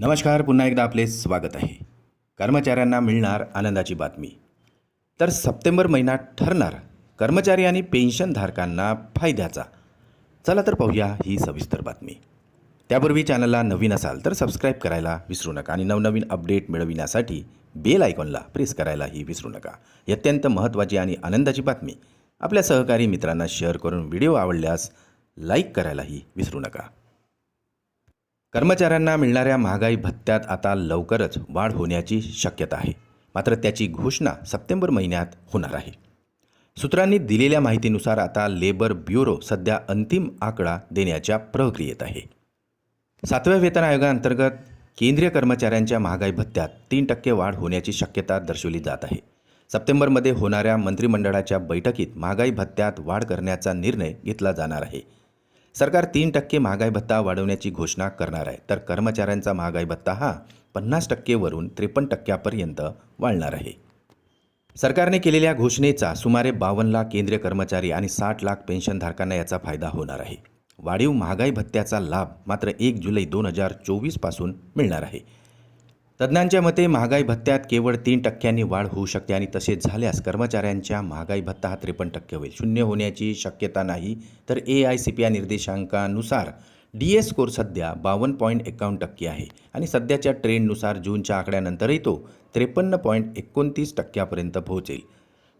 नमस्कार पुन्हा एकदा आपले स्वागत आहे. कर्मचाऱ्यांना मिळणार आनंदाची बातमी. तर सप्टेंबर महिना ठरणार. कर्मचारी आणि पेन्शनधारकांना फायद्याचा. चला तर पाहूया ही सविस्तर बातमी. त्यापूर्वी चॅनलला नवीन असाल तर सबस्क्राईब करायला विसरू नका आणि नवनवीन अपडेट मिळविण्यासाठी बेल आयकॉनला प्रेस करायलाही विसरू नका. ही अत्यंत महत्त्वाची आणि आनंदाची बातमी. आपल्या सहकारी मित्रांना शेअर करून व्हिडिओ आवडल्यास लाईक करायलाही विसरू नका. कर्मचाऱ्यांना मिळणाऱ्या महागाई भत्त्यात आता लवकरच वाढ होण्याची शक्यता आहे. मात्र त्याची घोषणा सप्टेंबर महिन्यात होणार आहे. सूत्रांनी दिलेल्या माहितीनुसार आता लेबर ब्युरो सध्या अंतिम आकडा देण्याच्या प्रक्रियेत आहे. सातव्या वेतन आयोगाअंतर्गत केंद्रीय कर्मचाऱ्यांच्या महागाई भत्त्यात तीन टक्के वाढ होण्याची शक्यता दर्शवली जात आहे. सप्टेंबरमध्ये होणाऱ्या मंत्रिमंडळाच्या बैठकीत महागाई भत्त्यात वाढ करण्याचा निर्णय घेतला जाणार आहे. सरकार तीन टक्के महागाई भत्ता वाढवण्याची घोषणा करणार आहे. तर कर्मचाऱ्यांचा महागाई भत्ता हा पन्नास टक्केवरून त्रेपन्न टक्क्यापर्यंत वाढणार आहे. सरकारने केलेल्या घोषणेचा सुमारे बावन्न लाख केंद्रीय कर्मचारी आणि साठ लाख पेन्शनधारकांना याचा फायदा होणार आहे. वाढीव महागाई भत्त्याचा लाभ मात्र एक जुलै दोन हजार चोवीसपासून मिळणार आहे. तज्ज्ञांच्या मते महागाई भत्त्यात केवळ तीन टक्क्यांनी वाढ होऊ शकते आणि तसे झाल्यास कर्मचाऱ्यांच्या महागाई भत्ता हा त्रेपन्न टक्के होईल. शून्य होण्याची शक्यता नाही. तर A I C P I निर्देशांकानुसार D S score सध्या बावन्न पॉईंट एकावन्न टक्के आहे आणि सध्याच्या ट्रेंडनुसार जूनच्या आकड्यानंतरही तो त्रेपन्न पॉईंट एकोणतीस टक्क्यापर्यंत पोहोचेल.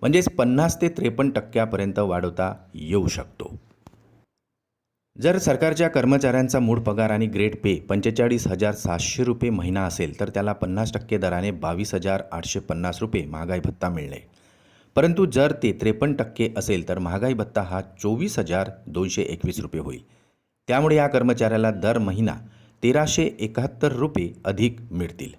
म्हणजेच पन्नास ते त्रेपन्न टक्क्यापर्यंत वाढवता येऊ शकतो. जर सरकारच्या कर्मचाऱ्यांचा मूळ पगार आणि ग्रेड पे पंचेचाळीस हजार सातशे रुपये महिना असेल तर त्याला पन्नास टक्के दराने बावीस हजार आठशे पन्नास रुपये महागाई भत्ता मिळणे. परंतु जर ते त्रेपन्न टक्के असेल तर महागाई भत्ता हा चोवीस हजार दोनशे एकवीस रुपये होईल. त्यामुळे या कर्मचाऱ्याला दर महिना तेराशे एकाहत्तर रुपये अधिक मिळतील.